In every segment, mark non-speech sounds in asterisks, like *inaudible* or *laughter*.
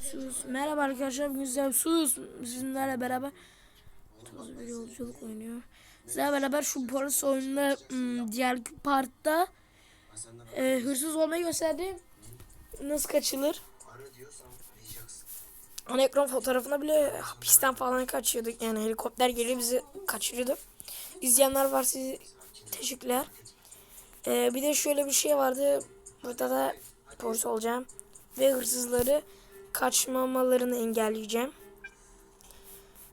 Sus. Merhaba arkadaşlar. Bugün sus. Sizinlerle beraber tuz bir yolculuk oynuyor. Sizlerle beraber şu polis oyununda ım, diğer partta e, hırsız olmayı gösterdim. Nasıl kaçılır? Ana ekran fotoğrafına bile hapisten falan kaçıyorduk. Yani helikopter geliyor bizi kaçırıyordu. İzleyenler var size teşekkürler. Ee, bir de şöyle bir şey vardı. Burada da polis olacağım. Ve hırsızları kaçmamalarını engelleyeceğim.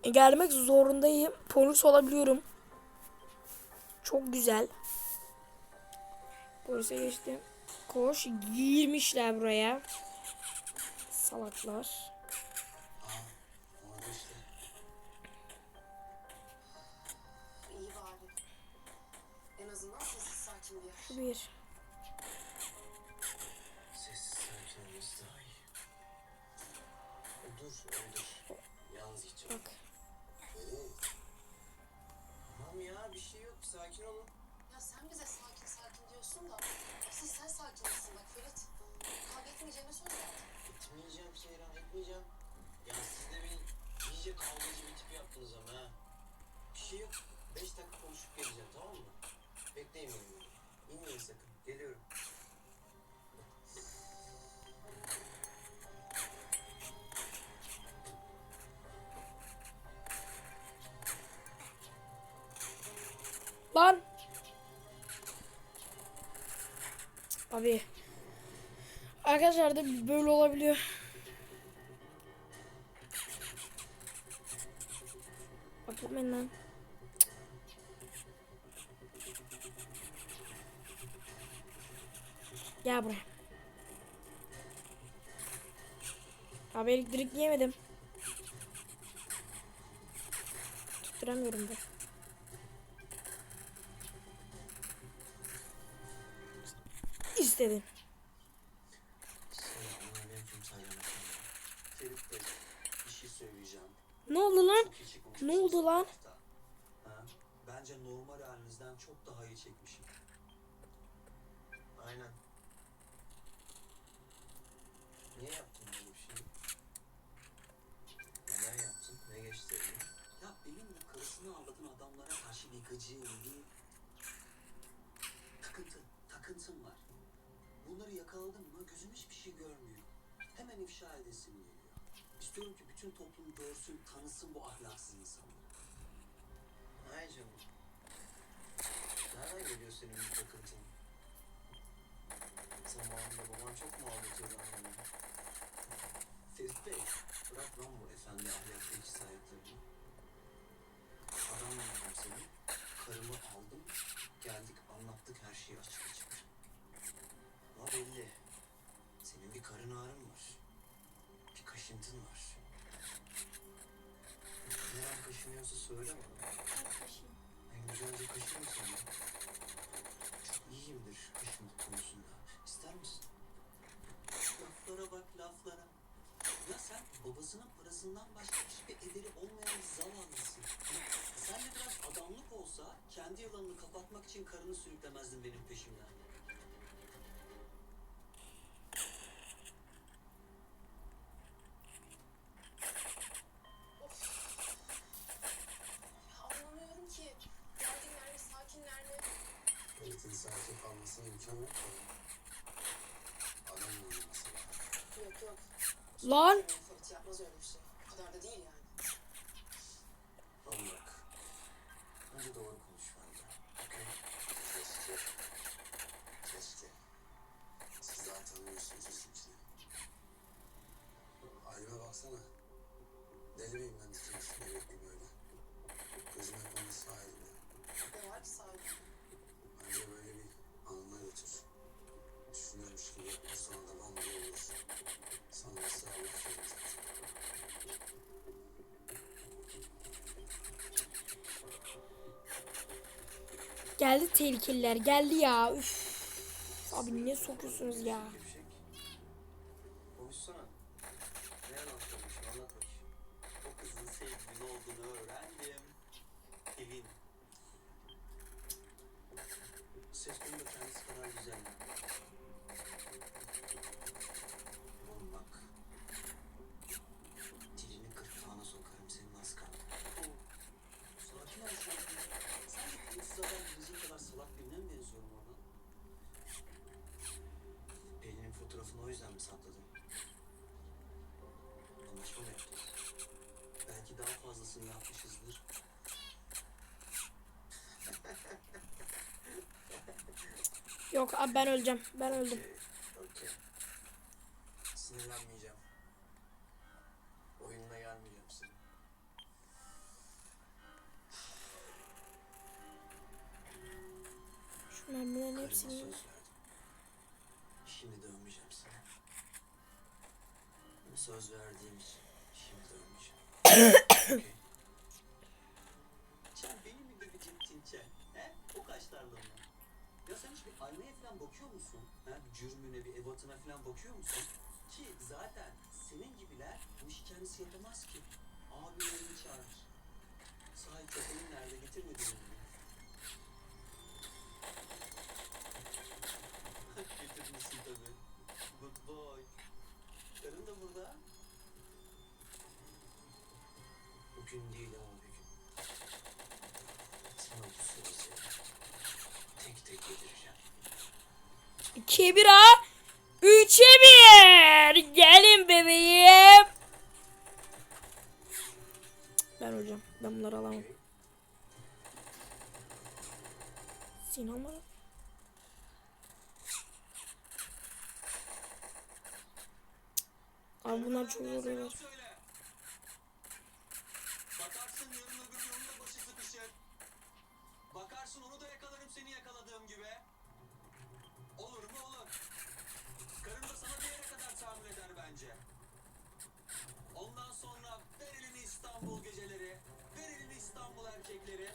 Engellemek zorundayım. Polis olabiliyorum. Çok güzel. Polise geçtim. Koş. Girmişler buraya. Salaklar. Bir. Sessiz sakin Bak. Tamam ya, bir şey yok. Sakin olun. Ya sen bize sakin sakin diyorsun da asıl sen sakin misin bak Ferit. Kavga etmeyeceğine söz verdin. Etmeyeceğim Seyran, etmeyeceğim. Ya siz de beni iyice kavgacı bir tip yaptınız ama ha. Bir şey yok. Beş dakika konuşup geleceğim, tamam mı? Bekleyin beni. İnmeyin sakın. Geliyorum. Abi. Arkadaşlar da böyle olabiliyor. Bakın lan. Gel buraya. Abi elektrik yemedim. Tutturamıyorum da. Söyleyeceğim. Ne oldu lan? Ne oldu lan? Bence normal halinizden çok daha iyi çekmişim. Aynen. Niye yaptın böyle bir şeyi? Neden yaptın? Ne geçti eline? Ya benim bu karısını aldatan adamlara karşı bir gıcığım değil. Takıntı, takıntım var. Bunları yakaladım mı gözüm hiçbir şey görmüyor. Hemen ifşa edesim geliyor. İstiyorum ki bütün toplum görsün, tanısın bu ahlaksız insanları. Ay canım. Nereden geliyor senin bu takıntın? Zamanında babam çok mu ağlatıyordu annemi? Ferit Bey, bırak lan bu efendi ahlaklı iş sahiplerini. Adam seni, karımı aldım, geldik anlattık her şeyi açık. Ama belli, senin bir karın ağrın var, bir kaşıntın var. Ne an kaşınıyorsa söyle bana. En güzelce kaşır mısın? ya? Çok iyiyimdir kaşıntık konusunda. İster misin? Laflara bak laflara. Ya sen babasının parasından başka hiçbir ederi olmayan bir zavallısın. Sen de biraz adamlık olsa kendi yalanını kapatmak için karını sürüklemezdin benim peşimden. Baksana. Deli miyim ben dikiyorsun bebekli böyle. Gözüm hep onun sahilde. Ne var ki sahibi? Bence böyle bir anına götür. Düşünüyormuş gibi yapma sonra da bana olur. Sonrası Allah kerim zaten. Geldi tehlikeliler. Geldi ya. Üf. Abi ne sokuyorsunuz ya? Gevşek. Konuşsana. Ne anlatıyormuş anlat bakayım. O kızın sevgilin olduğunu öğrendim. Evin. Ses tonu da kendisi kadar güzel. Oğlum bak. aynısını yapmışızdır. Yok abi ben öleceğim. Ben öldüm. Bakıyor musun? Ki zaten senin gibiler bu işi kendisi yapamaz ki. Abilerini çağırır. Sahi köpeğin nerede getirmedin mi? Getirmişsin tabii. Good boy. Karın da burada. Bugün değil ama bir gün. Sana bu sözü tek tek yedireceğim. 2'ye 1 ha. 3'e 1. Gelin bebeğim. Ben hocam. Ben bunları alamam. Alma. lan. Abi bunlar çok sıkışır. Bakarsın onu da yakalarım seni yakaladığım gibi. Olur mu olur. Karın da sana bir yere kadar tahammül eder bence. Ondan sonra ver elini İstanbul geceleri. Ver elini İstanbul erkekleri.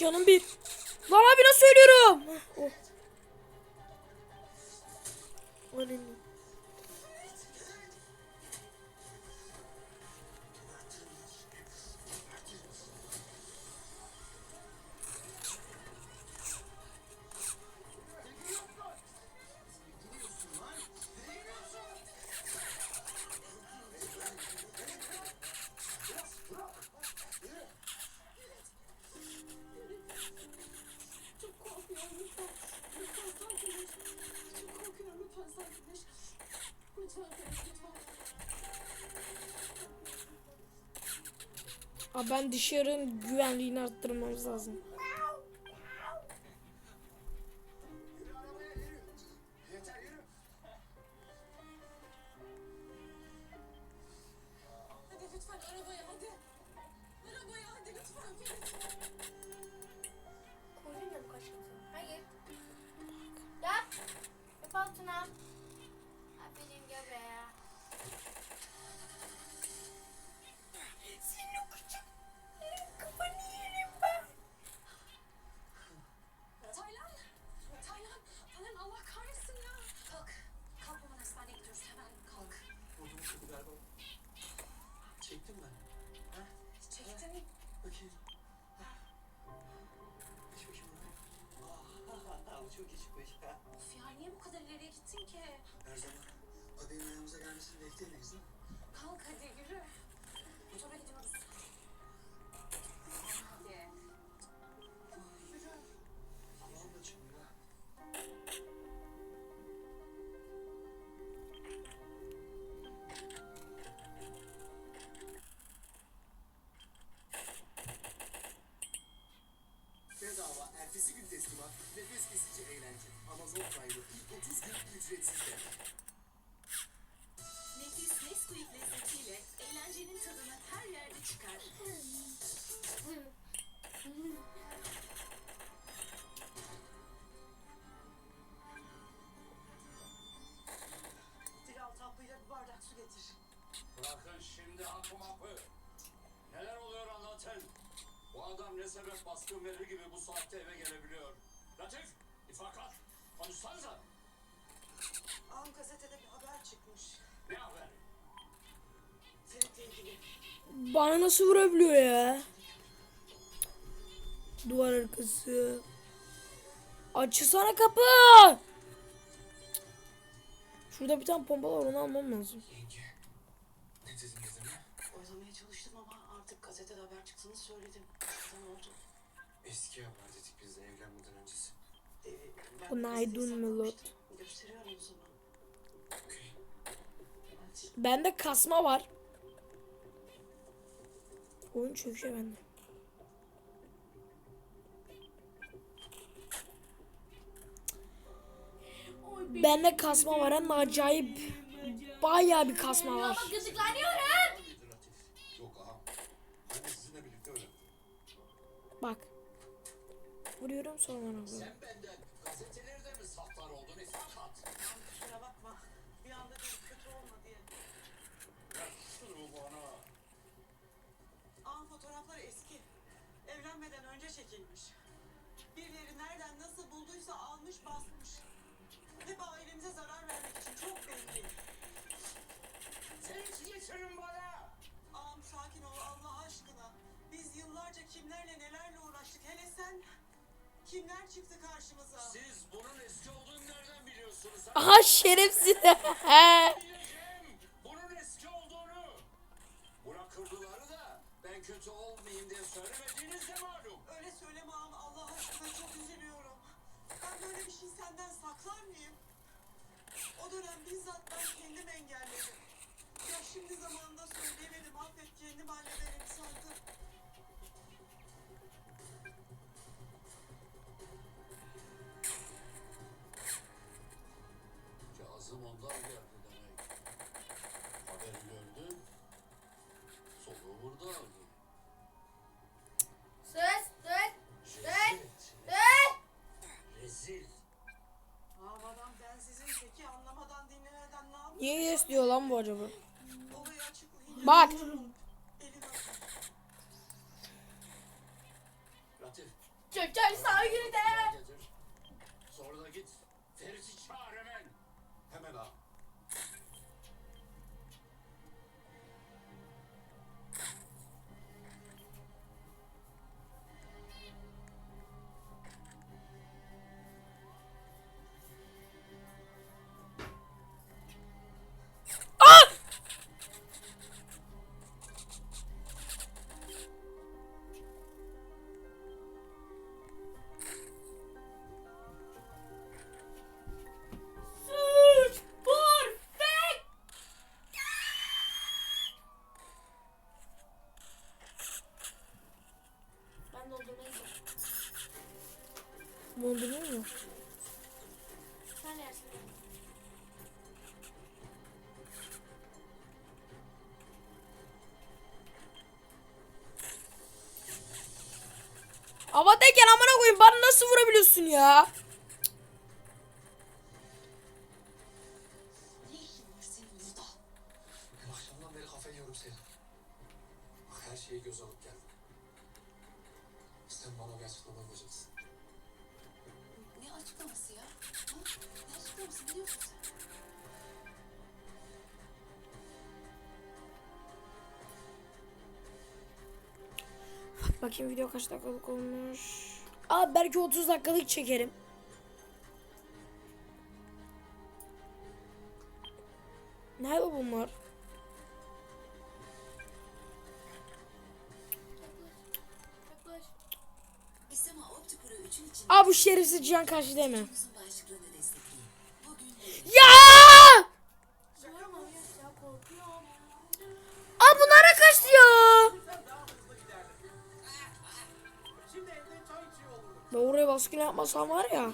Canım bir. Lan abi nasıl söylüyorum? Oh. Öyle ben dışarının güvenliğini arttırmamız lazım. Of ya niye bu kadar ileriye gittin ki? Her zaman adayın ayağımıza gelmesini bekleyemeyiz değil mi? Kalk hadi yürü. Motora gidiyoruz. Adam ne sebep baskın verir gibi bu saatte eve gelebiliyor. Latif, ifakat. Konuşsanıza. Ağam gazetede bir haber çıkmış. Ne haber? Ferit'le ilgili. Bana nasıl vurabiliyor ya? Duvar arkası. Açsana kapı. Şurada bir tane pompa var onu almam lazım. Yenge. Ne dedin dedin? Oyalamaya çalıştım ama artık gazetede haber çıktığını söyledim. Çoktan oldu. Eski haber dedik biz de evlenmeden öncesi. Ee, Günaydın millet. saklamıştım. Gösteriyorum. Hadi. Bende kasma var. Oyun çöküyor bende. Bende kasma var hem de acayip. Bayağı bir kasma var. Ama gıcıklanıyorum. Nedir Latif? Yok ağam. Ben de sizinle birlikte öyle. Bak. Vuruyorum sonra vuruyorum. Sen benden gazeteleri de mi saflar oldun İfakat? Kusura bakma. Bir anda bir kötü olma diye. Şunu bana. Ağam fotoğrafları eski. Evlenmeden önce çekilmiş. Birileri nereden nasıl bulduysa almış basmış. Hep ailemize zarar vermek için çok belli. Sen getirin bana. Kimlerle nelerle uğraştık. Hele sen kimler çıktı karşımıza? Siz bunun eski olduğunu nereden biliyorsunuz? ha? *laughs* Aha şerefsiz. Bunun eski olduğunu. Bırakırdıları da ben kötü olmayayım diye söylemediğiniz de malum. Öyle söyleme ağam Allah aşkına çok üzülüyorum. Ben böyle bir şey senden saklar mıyım? O dönem bizzat ben kendim engelledim. Ya şimdi zamanında söyleyemedim affet kendim hallederim sandım. Kazım ondan geldi demek. Haberi gördüm. Soluğu burada aldı. Sus dur Rezil. dur. Rezil. Ağam adam densizin teki anlamadan dinlemeden ne yapıyor? Niye yes diyor lan bu acaba? Olayı Bak. elin atıyor. Latif. Çöker saygıda. Getir. Sonra Havadayken amına koyayım bana nasıl vurabiliyorsun ya? Bakayım video kaç dakikalık olmuş. Abi belki 30 dakikalık çekerim. Nerede bunlar? Yaklaş. İsema Optikura 3'ün için Aa bu şerefsiz Cihan karşı değil mi? Ben oraya baskın yapmasam var ya.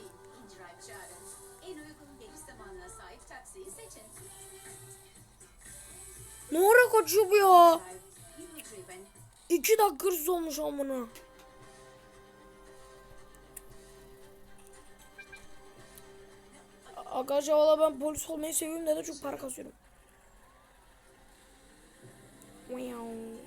Ne ara kaçıyor bu ya? 2 dakika hırsız olmuş amına. Arkadaşlar valla ben polis olmayı seviyorum da çok para kasıyorum. Wow.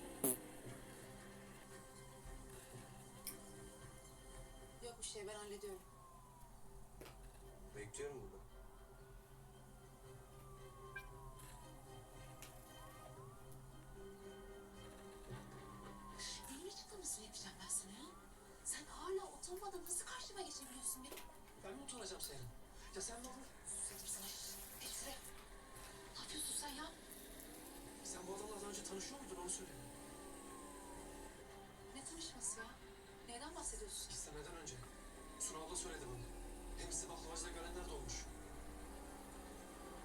Söyledi bana. Hem sizi baklavacıda görenler de olmuş.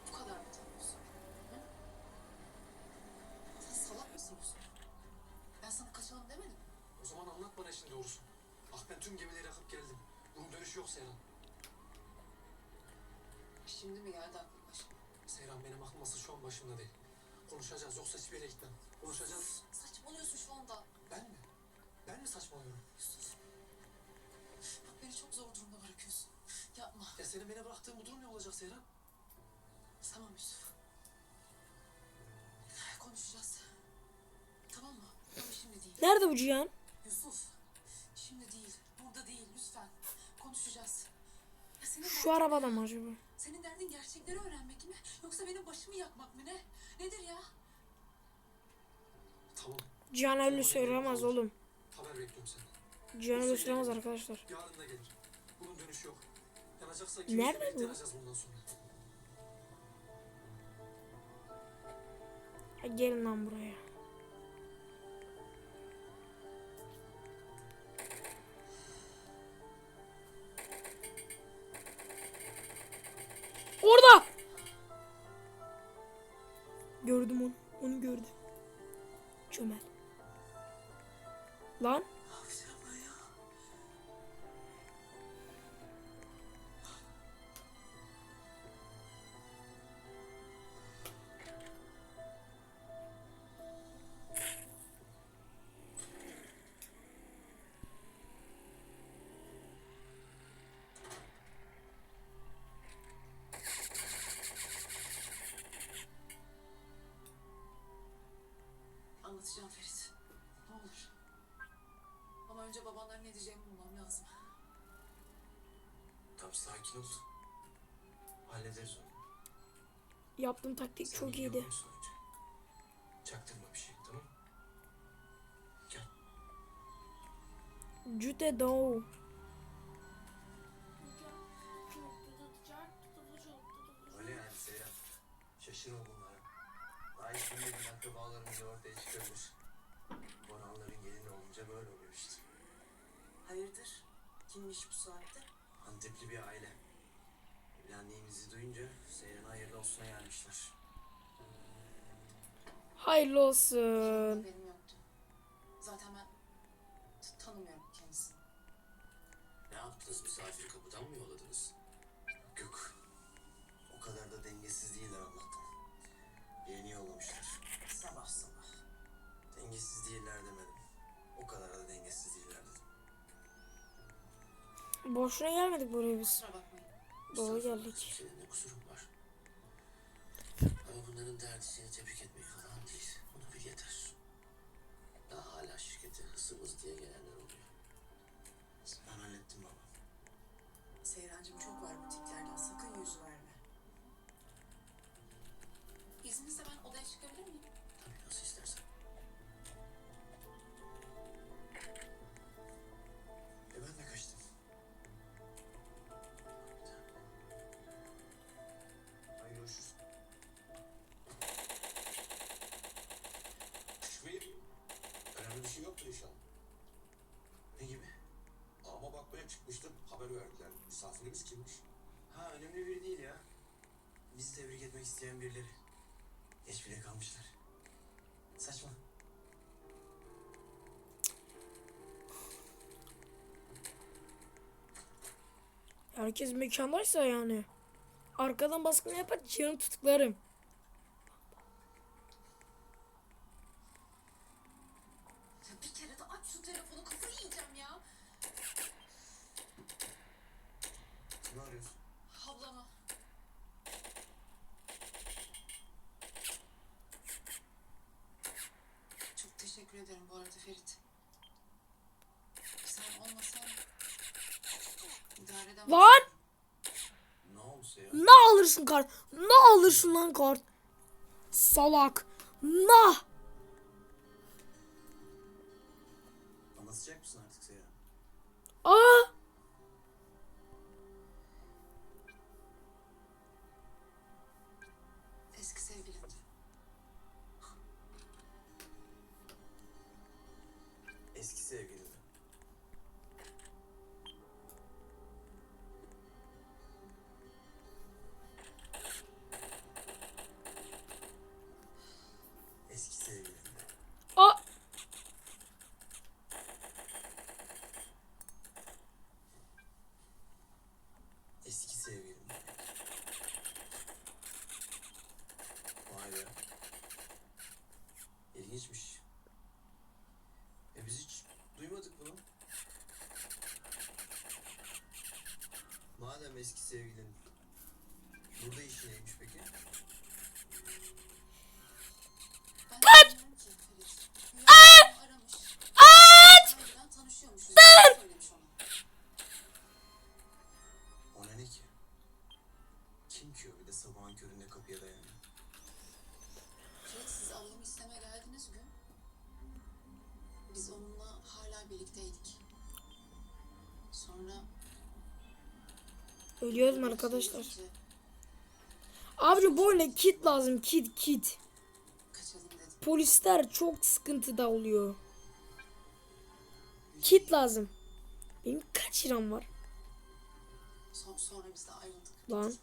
Bu kadar mı tanıyorsun? Hı? Sen salak mısın Yusuf? Ben sana kaçalım demedim. mi? O zaman anlat bana işin doğrusu. Ah ben tüm gemileri yakıp geldim. Bunun dönüşü yok Seyran. Şimdi mi geldi aklın başına? Seyran benim aklım asıl şu an başımda değil. Konuşacağız yoksa hiçbir yere gitmem. Konuşacağız. Saçmalıyorsun şu anda. Bıraktığın bu durum ne olacak Seyran? Tamam Yusuf. Konuşacağız. Tamam mı? Ama şimdi değil. Nerede bu Cihan? Yusuf. Şimdi değil. Burada değil. Lütfen. Konuşacağız. Ya senin, Şu arabada mı acaba? senin derdin gerçekleri öğrenmek mi? Yoksa benim başımı yakmak mı ne? Nedir ya? Tamam. Cihan öyle söylemez oğlum. Haber bekliyorum senden. Cihan öyle söylemez arkadaşlar. Yarın da gelir. Bunun dönüşü yok. Nerede bu? Ha, gelin lan buraya. Orada. Gördüm onu. Onu gördüm. Çömel. Lan. Sakin ol. Hallederiz onu. Yaptığım taktik Sen çok iyiydi. musun önce? Çaktırma bir şey tamam mı? Gel. Cüte doğu. Öyle yani Seyran. Bunlara. Daha ilk bilmediğin akrabalarımızı ortaya çıkarmış. Boranların gelini olunca böyle oluyor işte. Hayırdır? Kimmiş bu saatte? Antepli bir aile. Evlendiğimizi duyunca Seyran'a hayırlı olsuna gelmişler. Hayırlı olsun. Haberim yoktu. Zaten ben t- tanımıyorum kendisini. Ne yaptınız? Misafiri kapıdan mı yolladınız? Yok. O kadar da dengesiz değiller Allah'tan. Yeni yollamışlar. Sabah sabah. Dengesiz değiller demedim. O kadar da dengesiz değiller dedim. Boşuna gelmedik buraya biz. Kusura bakmayın. Doğru geldik. Senin kusurun var? Ama bunların derdi seni tebrik etmek falan değil. Bunu bil yeter. Daha hala şirkete hısımız diye gelenler oluyor. Ben hallettim baba. Seyrancığım çok var bu tiplerden. Sakın yüz verme. İzninizle ben odaya çıkabilir miyim? Tabii nasıl istersen. Bakmaya çıkmıştım. Haber verdiler. Misafirimiz kimmiş? Ha önemli biri değil ya. Bizi tebrik etmek isteyen birileri. Geç bile kalmışlar. Saçma. Herkes mekandaysa yani. Arkadan baskın yapar Cihan'ı tutuklarım. Ya bir kere de aç şu telefonu kafayı yiyeceğim ya. Kimi arıyorsun? Ablamı. Çok teşekkür ederim bu arada Ferit. Lan! Ne? Ne alırsın kart? Ne alırsın lan kart? Salak. Nah. Anlatacak mısın artık Seyran? Madem eski sevgilin burada işi neymiş peki? Aramış. Harbiden tanışıyormuşuz. Söylemiş ona. Ne ki? Kim ki o bir de sabahın köründe kapıya dayanıyor? Ferit siz ablamı istemeye geldiğiniz gün biz onunla hala birlikteydik. Sonra Ölüyoruz mu arkadaşlar? Abici bu oyuna kit lazım. Kit kit. Kaçalım dedim. Polisler çok sıkıntıda oluyor. Kit lazım. Benim kaç liram var? Son, sonra biz de ayrıldık. Lan.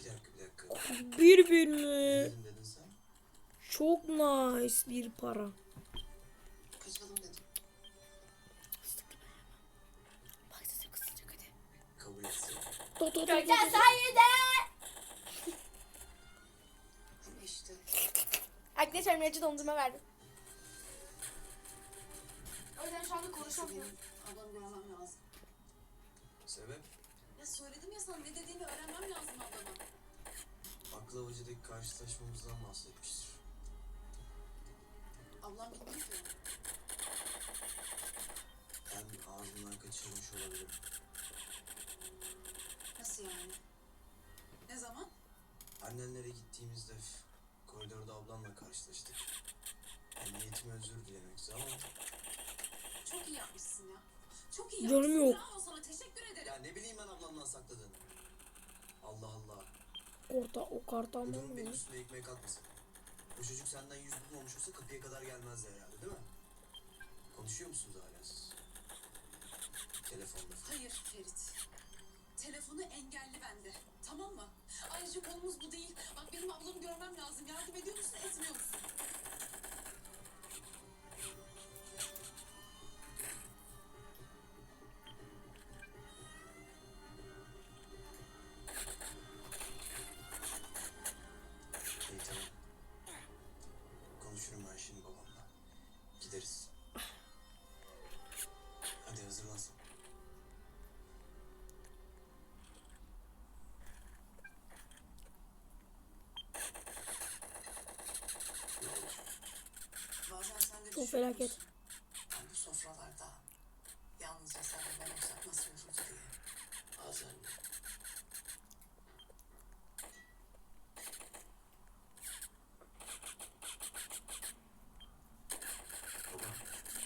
Bir dakika bir dakika. Bir bin mi? Çok nice bir para. kaçalım dedim. Do, do, Gel do. sayede. Arkadaşlar Miraç'a dondurma verdim. O yüzden şu anda konuşamıyorum. ablamı görmem lazım. Sebep? Ya söyledim ya sana ne dediğini öğrenmem lazım ablama. Baklavacıdaki karşılaşmamızdan bahsetmiştir. Ablam bilmiyor ki. Ben ağzımdan kaçırmış olabilirim. Nasıl yani? Ne zaman? Annenlere gittiğimizde koridorda ablamla karşılaştık. Yani niyetime özür dilemekti ama Çok iyi yapmışsın ya. Çok iyi Canım yapmışsın. yok. Bravo sana teşekkür ederim. ya ne bileyim ben ablamdan sakladığını. Allah Allah. Orta o kartı Bu durum benim mı? üstüme ekmek kalkmasın. O çocuk senden yüz bulmamış olsa kapıya kadar gelmezdi herhalde değil mi? Konuşuyor musunuz hala siz? Telefonda. Hayır Ferit. Telefonu engelli bende. Tamam mı? Ayrıca konumuz bu değil. Bak benim ablamı görmem lazım. Yardım ediyor musun etmiyor musun? Çok felaket. Sofralarda yalnızca sen ve ben olsak nasıl olurdu diye. Bazen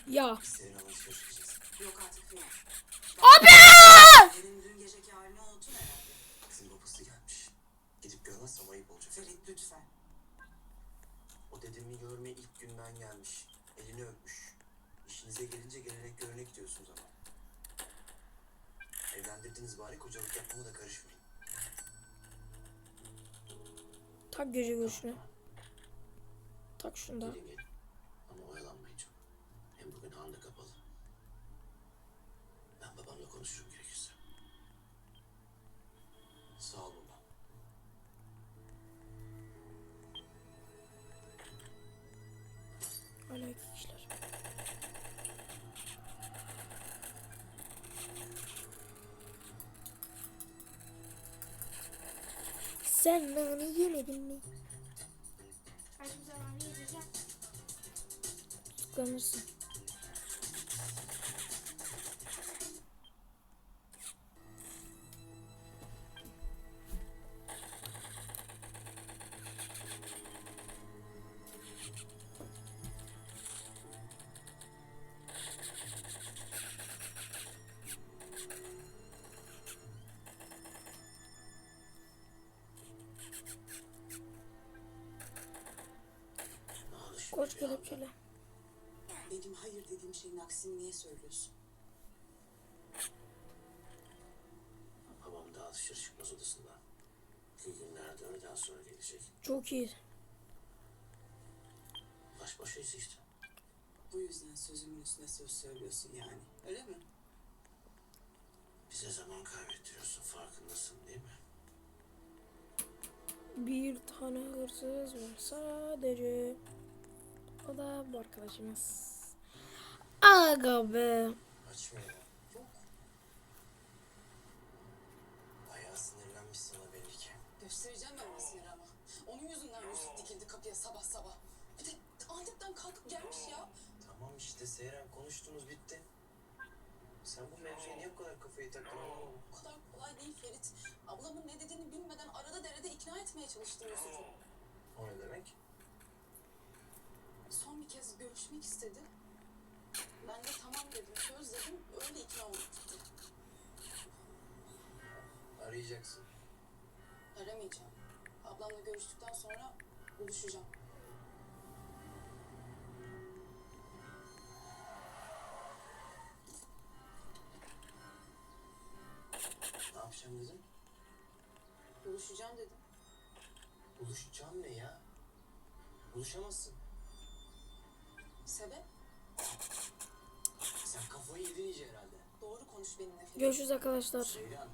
Ya. Yok artık Ferit. Abi! Senin dün geceki halini unuttun herhalde. Kızın babası gelmiş. Gidip görmezsem ayıp olacak. Ferit lütfen. O dedemi görmeye ilk günden gelmiş. Elini öpmüş. İşinize gelince gelenek görenek diyorsunuz ama. Evlendirdiniz bari kocalık yapmama da karışmayın. Tak gece görüşüne. Tak şunu da. Gelin gelin. Ama oyalanmayın çok. Hem bugün handa kapalı. Ben babamla konuşurum Sen nane yemedin mi? Kardeşim sen bana yiyeceksin. Tutuklanırsın. Bir anda? kelepçeli. Benim hayır dediğim şeyin aksini niye söylüyorsun? Babam daha dışarı çıkmaz odasından. İki günlerde öğleden sonra gelecek. Çok iyi. Baş başayız işte. Bu yüzden sözümün üstüne söz söylüyorsun yani. Öyle mi? Bize zaman kaybettiriyorsun farkındasın değil mi? Bir tane hırsız var sadece. O da bu arkadaşımız. Aga be. Açmıyor. Bayağı sinirlenmiş sana belli ki. Göstereceğim ben o siniri ama. Onun yüzünden Yusuf dikildi kapıya sabah sabah. Bir de aniden kalkıp gelmiş ya. Tamam işte Seyren konuştunuz bitti. Sen bu mevzuya niye bu kadar kafayı taktın anlamadım. O kadar kolay değil Ferit. Ablamın ne dediğini bilmeden arada derede ikna etmeye çalıştım Yusuf'u. O ne demek? Son bir kez görüşmek istedi. Ben de tamam dedim, söz dedim, öyle ikna olduk. Arayacaksın. Aramayacağım. Ablamla görüştükten sonra buluşacağım. Ne yapacağım dedim? Buluşacağım dedim. Buluşacağım ne ya? Buluşamazsın. Sebep? Sen kafayı yedin iyice herhalde. Doğru konuş benimle. Görüşürüz arkadaşlar. Seyran